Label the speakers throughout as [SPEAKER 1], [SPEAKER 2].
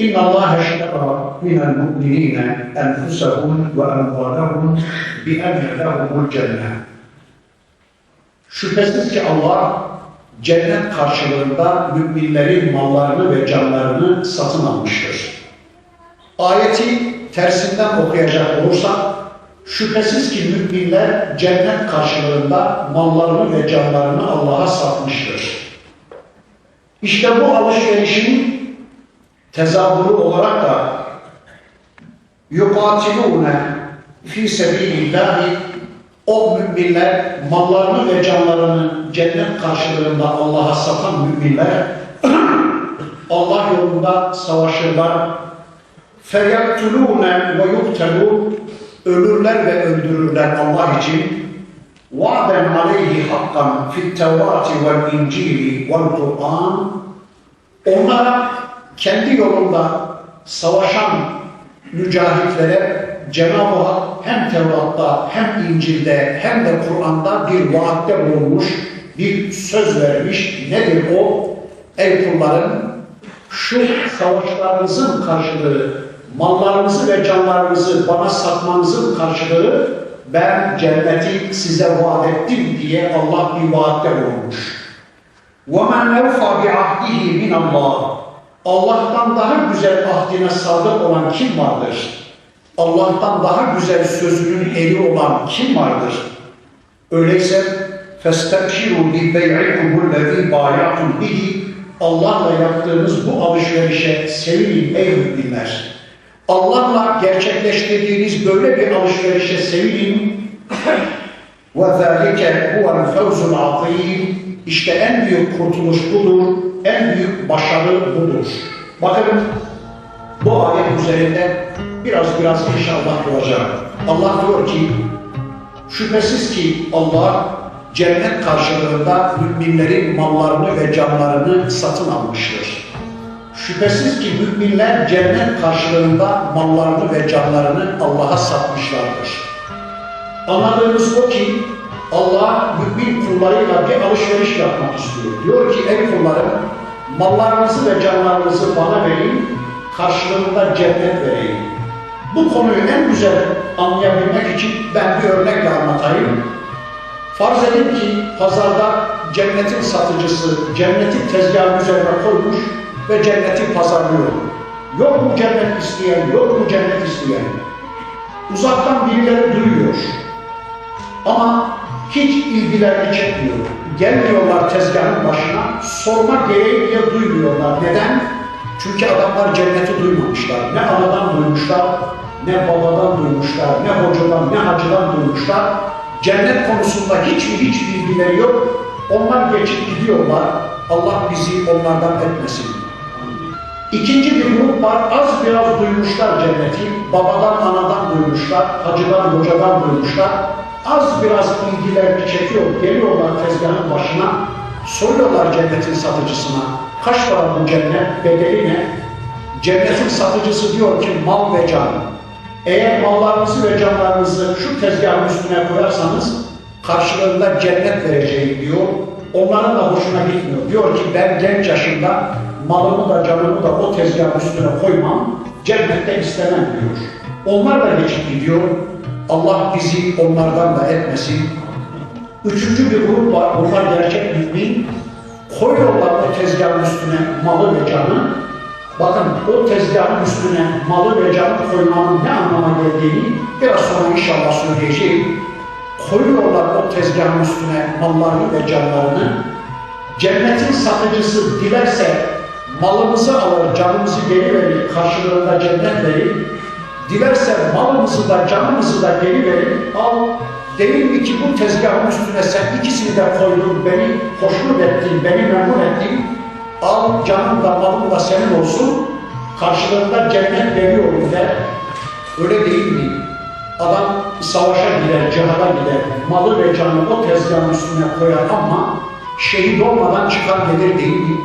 [SPEAKER 1] إن الله اشترى من المؤمنين أنفسهم وأموالهم بأن لهم الجنة Şüphesiz ki Allah cennet karşılığında müminlerin mallarını ve canlarını satın almıştır. Ayeti tersinden okuyacak olursak, şüphesiz ki müminler cennet karşılığında mallarını ve canlarını Allah'a satmıştır. İşte bu alışverişin tezahürü olarak da yukatilune fi sebilillahi o müminler mallarını ve canlarını cennet karşılığında Allah'a satan müminler Allah yolunda savaşırlar. Feyaktulune ve yuktelun ölürler ve öldürürler Allah için. Va'den aleyhi hakkan fit tevrati vel incili vel Kur'an. Onlara kendi yolunda savaşan mücahitlere Cenab-ı Hak hem Tevrat'ta hem İncil'de hem de Kur'an'da bir vaatte bulunmuş, bir söz vermiş. Nedir o? Ey kullarım şu savaşlarınızın karşılığı, mallarınızı ve canlarınızı bana satmanızın karşılığı ben cenneti size vaat ettim diye Allah bir vaatte bulunmuş. وَمَنْ اَوْفَى بِعَهْدِهِ مِنَ اللّٰهِ Allah'tan daha güzel ahdine sadık olan kim vardır? Allah'tan daha güzel sözünün eri olan kim vardır? Öyleyse فَاسْتَبْشِرُوا بِبَيْعِكُمُ الَّذ۪ي بَايَعْتُمْ بِهِ Allah'la yaptığınız bu alışverişe sevinin ey müminler. Allah'la gerçekleştirdiğiniz böyle bir alışverişe sevinin. وَذَٰلِكَ هُوَ الْفَوْزُ الْعَظِيمِ İşte en büyük kurtuluş budur, en büyük başarı budur. Bakın bu ayet üzerinde biraz biraz inşallah duracağım. Allah diyor ki, şüphesiz ki Allah cennet karşılığında müminlerin mallarını ve canlarını satın almıştır. Şüphesiz ki müminler cennet karşılığında mallarını ve canlarını Allah'a satmışlardır. Anladığımız o ki Allah mümin kullarıyla bir alışveriş yapmak istiyor. Diyor ki ey kullarım mallarınızı ve canlarınızı bana verin, karşılığında cennet vereyim. Bu konuyu en güzel anlayabilmek için ben bir örnekle anlatayım. Farz edin ki pazarda cennetin satıcısı cenneti tezgahın üzerine koymuş ve cenneti pazarlıyor. Yok mu cennet isteyen, yok mu cennet isteyen. Uzaktan birileri duyuyor. Ama hiç ilgilerini çekmiyor. Gelmiyorlar tezgahın başına, sorma gereği bile duymuyorlar. Neden? Çünkü adamlar cenneti duymamışlar. Ne anadan duymuşlar, ne babadan duymuşlar, ne hocadan, ne hacıdan duymuşlar. Cennet konusunda hiç mi hiç bilgileri yok. Onlar geçip gidiyorlar. Allah bizi onlardan etmesin. İkinci bir grup var. Az biraz duymuşlar cenneti. Babadan, anadan duymuşlar. Hacıdan, hocadan duymuşlar. Az biraz ilgilerini çekiyor. Geliyorlar tezgahın başına. Soruyorlar cennetin satıcısına. Kaç para bu cennet? Bedeli ne? Cennetin satıcısı diyor ki mal ve can. Eğer mallarınızı ve canlarınızı şu tezgahın üstüne koyarsanız karşılığında cennet vereceğim diyor. Onların da hoşuna gitmiyor. Diyor ki ben genç yaşımda malımı da canımı da o tezgahın üstüne koymam, cennette istemem diyor. Onlar da geçip gidiyor. Allah bizi onlardan da etmesin. Üçüncü bir grup var. Bunlar gerçek mümin. Koyuyorlar o tezgahın üstüne malı ve canı. Bakın o tezgahın üstüne malı ve canı koymanın ne anlama geldiğini biraz sonra inşallah söyleyeceğim. Koyuyorlar o tezgahın üstüne mallarını ve canlarını. Cennetin satıcısı dilerse malımızı alır, canımızı geri verir, karşılığında cennet verir. Dilerse malımızı da canımızı da geri verir, al. Değil mi ki bu tezgahın üstüne sen ikisini de koydun, beni hoşnut ettin, beni memnun ettin. Al canım da malım da senin olsun, karşılığında cennet veriyorum der. Öyle değil mi? Adam savaşa gider, cihada gider, malı ve canını o tezgahın üstüne koyar ama şehit olmadan çıkar gelir değil mi?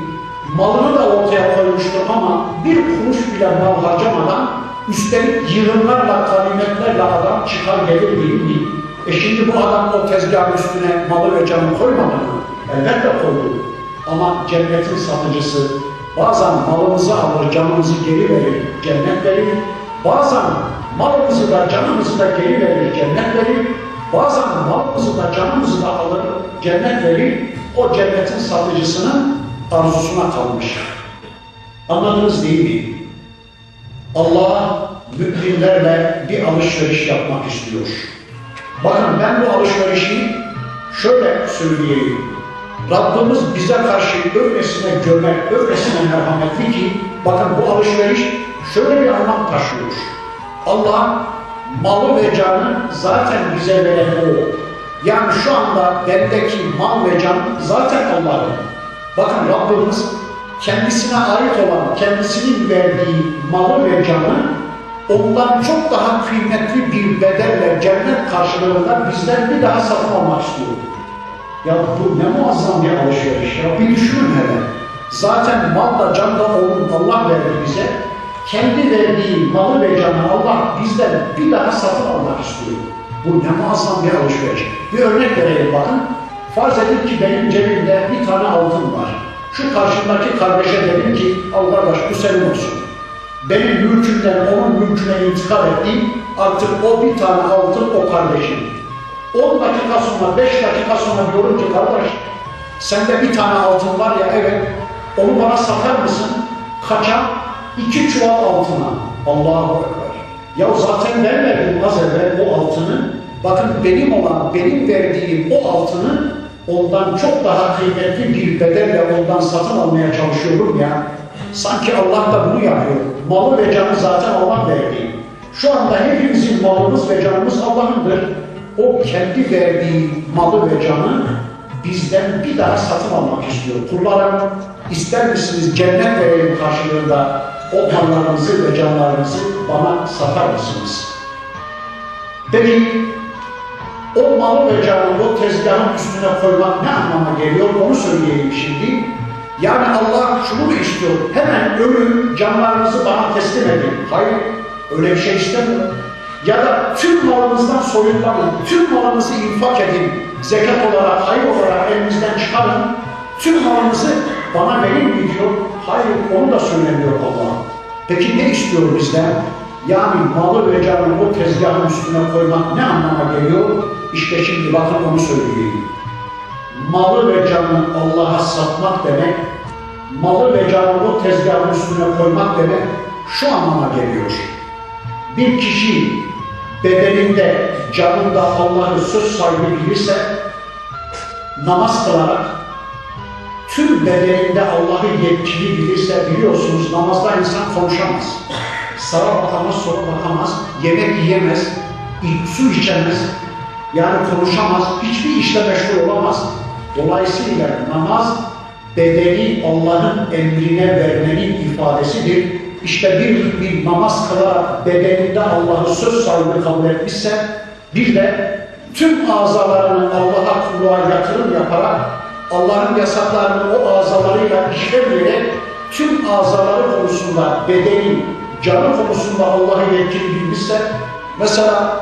[SPEAKER 1] Malını da ortaya koymuştur ama bir kuruş bile mal harcamadan üstelik yığınlarla, kalimetlerle adam çıkar gelir değil mi? E şimdi bu adam o tezgahın üstüne malı ve canı koymadı mı? Elbette koydu. Ama cennetin satıcısı Bazen malımızı alır, canımızı geri verir, cennet verir. Bazen malımızı da canımızı da geri verir, cennet verir. Bazen malımızı da canımızı da alır, cennet verir. O cennetin satıcısının arzusuna kalmış. Anladınız değil mi? Allah müminlerle bir alışveriş yapmak istiyor. Bakın ben bu alışverişi şöyle söyleyeyim. Rabbimiz bize karşı öylesine cömert, öylesine merhametli ki bakın bu alışveriş şöyle bir anlam taşıyor. Allah malı ve canı zaten bize veren o. Yani şu anda bendeki mal ve can zaten Allah'ın. Bakın Rabbimiz kendisine ait olan, kendisinin verdiği malı ve canı ondan çok daha kıymetli bir bedelle cennet karşılığında bizden bir daha satın almak istiyor. Ya bu ne muazzam bir alışveriş ya. Bir düşünün hele. Zaten mal da can da onun Allah verdi bize. Kendi verdiği malı ve canı Allah bizden bir daha satın almak istiyor. Bu ne muazzam bir alışveriş. Bir örnek vereyim bakın. Farz edin ki benim cebimde bir tane altın var. Şu karşımdaki kardeşe dedim ki al kardeş bu senin olsun. Benim mülkümden onun mülküne intikal ettiğim artık o bir tane altın o kardeşim. 10 dakika sonra, 5 dakika sonra diyorum ki kardeş sende bir tane altın var ya evet onu bana satar mısın? Kaça? İki çuval altına. Allahu Ekber. Ya zaten ben verdim az evvel o altını. Bakın benim olan, benim verdiğim o altını ondan çok daha kıymetli bir bedelle ondan satın almaya çalışıyorum ya. Sanki Allah da bunu yapıyor. Malı ve canı zaten Allah verdi. Şu anda hepimizin malımız ve canımız Allah'ındır. O kendi verdiği malı ve canı bizden bir daha satın almak istiyor. Kullarım ister misiniz cennet vereyim karşılığında o mallarınızı ve canlarınızı bana satar mısınız? Peki canı o tezgahın üstüne koymak ne anlama geliyor onu söyleyeyim şimdi. Yani Allah şunu mu istiyor? Hemen ölün canlarınızı bana teslim edin. Hayır öyle bir şey istemiyor. Ya da tüm malınızdan soyutlanın, tüm malınızı infak edin, zekat olarak, hayır olarak elinizden çıkarın, tüm malınızı bana verin mi diyor? Hayır, onu da söylemiyor Allah. Peki ne istiyor bizden? Yani malı ve canı o tezgahın üstüne koymak ne anlama geliyor? İşte şimdi bakın onu söyleyeyim. Malı ve canı Allah'a satmak demek, malı ve canı o tezgahın üstüne koymak demek şu anlama geliyor. Bir kişi bedeninde, canında Allah'ı söz sahibi bilirse, namaz kılarak, tüm bedeninde Allah'ı yetkili bilirse, biliyorsunuz namazda insan konuşamaz. Sağa bakamaz, sola bakamaz, yemek yiyemez, su içemez, yani konuşamaz, hiçbir işle meşgul olamaz. Dolayısıyla namaz, bedeni Allah'ın emrine vermenin ifadesidir. İşte bir mümin namaz kılarak bedeninde Allah'ı söz sahibi kabul etmişse, bir de tüm azalarını Allah'a kulluğa yatırım yaparak, Allah'ın yasaklarını o azalarıyla işlemeyerek, tüm azaları konusunda, bedeni, canı konusunda Allah'ı yetkili bilmişse, mesela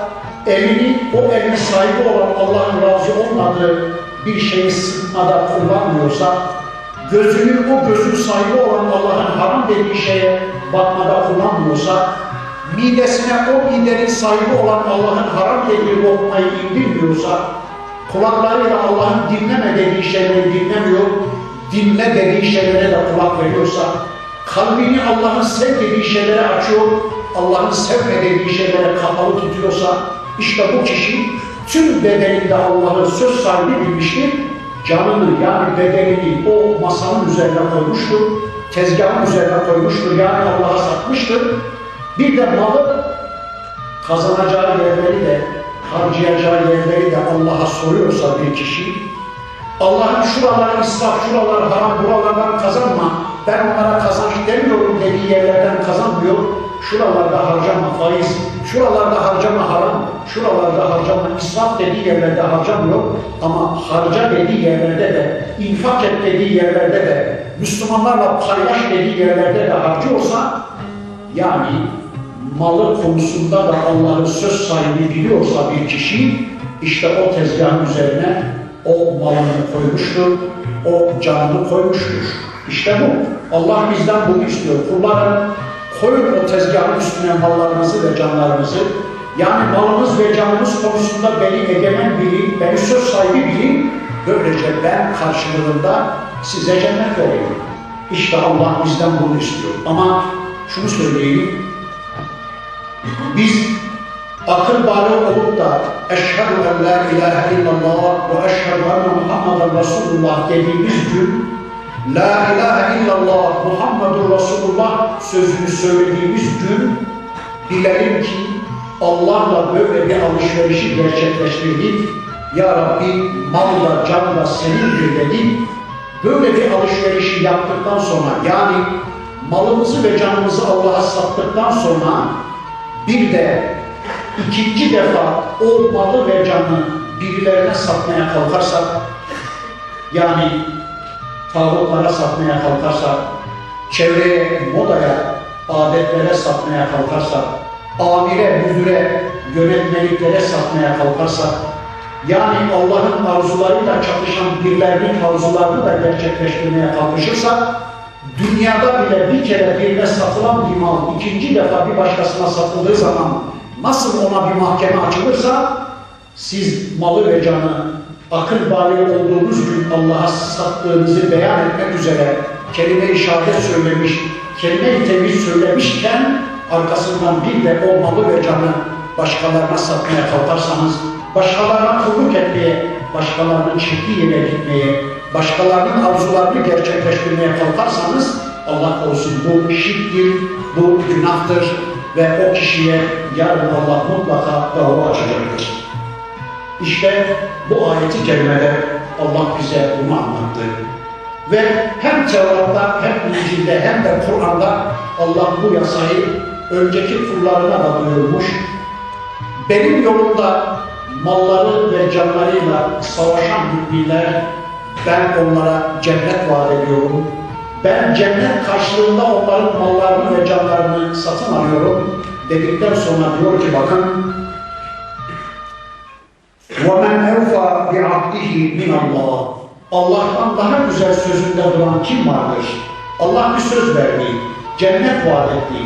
[SPEAKER 1] elini, o elin sahibi olan Allah'ın razı olmadığı bir şeyi sıkmada kullanmıyorsa, gözünü o gözün sahibi olan Allah'ın haram dediği şeye bakmada kullanmıyorsa, midesine o midenin sahibi olan Allah'ın haram dediği lokmayı indirmiyorsa, kulaklarıyla Allah'ın dinleme dediği şeyleri dinlemiyor, dinle dediği şeylere de kulak veriyorsa, kalbini Allah'ın sev dediği şeylere açıyor, Allah'ın sevme dediği şeylere kapalı tutuyorsa, işte bu kişi tüm bedeninde Allah'ın söz sahibi bilmiştir, canını yani bedenini o masanın üzerine koymuştur, tezgahın üzerine koymuştur, yani Allah'a satmıştır. Bir de malı kazanacağı yerleri de, harcayacağı yerleri de Allah'a soruyorsa bir kişi, Allah'ın şuralar israf, şuralar haram, buralardan kazanma, ben onlara kazanç demiyorum dediği yerlerden kazanmıyor, şuralarda harcama faiz, şuralarda harcama haram, şuralarda harcama israf dediği yerlerde harcamıyor ama harca dediği yerlerde de, infak et dediği yerlerde de, Müslümanlarla paylaş dediği yerlerde de harcıyorsa, yani malı konusunda da Allah'ın söz sahibi biliyorsa bir kişi, işte o tezgahın üzerine o malını koymuştur, o canını koymuştur. İşte bu. Allah bizden bunu istiyor. Kullarım koyun o tezgahın üstüne mallarınızı ve canlarınızı. Yani malımız ve canımız konusunda beni egemen bilin, beni söz sahibi bilin. Böylece ben karşılığında size cennet vereyim. İşte Allah bizden bunu istiyor. Ama şunu söyleyeyim. Biz akıl balığı olup da eşhedü en la ilahe illallah ve eşhedü enne Muhammeden Resulullah dediğimiz gün La ilahe illallah Muhammedur Resulullah sözünü söylediğimiz gün bilelim ki Allah'la böyle bir alışverişi gerçekleştirdik. Ya Rabbi mal da can da senindir dedik. Böyle bir alışverişi yaptıktan sonra yani malımızı ve canımızı Allah'a sattıktan sonra bir de ikinci defa o malı ve canı birilerine satmaya kalkarsak yani tağutlara satmaya kalkarsak, çevreye, modaya, adetlere satmaya kalkarsak, amire, müdüre, yönetmeliklere satmaya kalkarsak, yani Allah'ın arzularıyla çatışan birilerinin arzularını da gerçekleştirmeye kalkışırsak, dünyada bile bir kere birine satılan bir mal ikinci defa bir başkasına satıldığı zaman nasıl ona bir mahkeme açılırsa, siz malı ve canı akıl bali olduğunuz gün Allah'a sattığınızı beyan etmek üzere kelime-i şehadet söylemiş, kelime-i tevhid söylemişken arkasından bir de o malı ve canı başkalarına satmaya kalkarsanız, başkalarına kulluk etmeye, başkalarının çektiği yere gitmeye, başkalarının arzularını gerçekleştirmeye kalkarsanız Allah korusun bu şirktir, bu günahtır ve o kişiye yarın Allah mutlaka dava açacaktır. İşte bu ayeti kerimede Allah bize bunu anlattı. Ve hem Tevrat'ta hem İncil'de hem de Kur'an'da Allah bu yasayı önceki kullarına da duyurmuş. Benim yolumda malları ve canlarıyla savaşan müminler ben onlara cennet vaat ediyorum. Ben cennet karşılığında onların mallarını ve canlarını satın alıyorum dedikten sonra diyor ki bakın وَمَنْ اَوْفَى بِعَبْدِهِ مِنَ اللّٰهِ Allah'tan daha güzel sözünde duran kim vardır? Allah bir söz verdi, cennet vaat etti.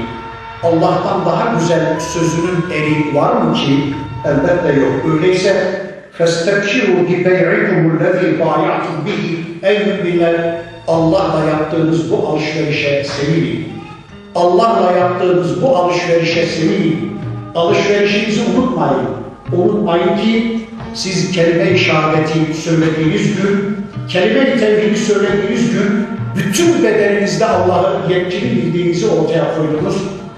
[SPEAKER 1] Allah'tan daha güzel sözünün eri var mı ki? Elbette yok. Öyleyse فَاسْتَبْشِرُوا بِبَيْعِكُمُ الَّذ۪ي بَايَعْتُمْ بِهِ Ey müminler! Allah'la yaptığınız bu alışverişe sevinin. Allah'la yaptığınız bu alışverişe sevinin. Alışverişinizi unutmayın. Unutmayın ki siz kelime-i şehadeti söylediğiniz gün, kelime-i tevhidi söylediğiniz gün bütün bedeninizde Allah'ı yetkili bildiğinizi ortaya koydunuz.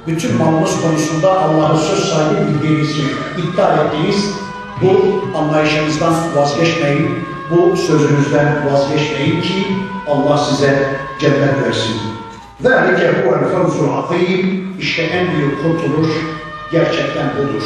[SPEAKER 1] Bütün malınız konusunda Allah'ı söz sahibi bildiğinizi iddia ettiğiniz bu anlayışınızdan vazgeçmeyin, bu sözünüzden vazgeçmeyin ki Allah size cennet versin. ذَٰلِكَ هُوَ الْفَوْزُ الْعَظِيمِ İşte en büyük kurtuluş gerçekten budur.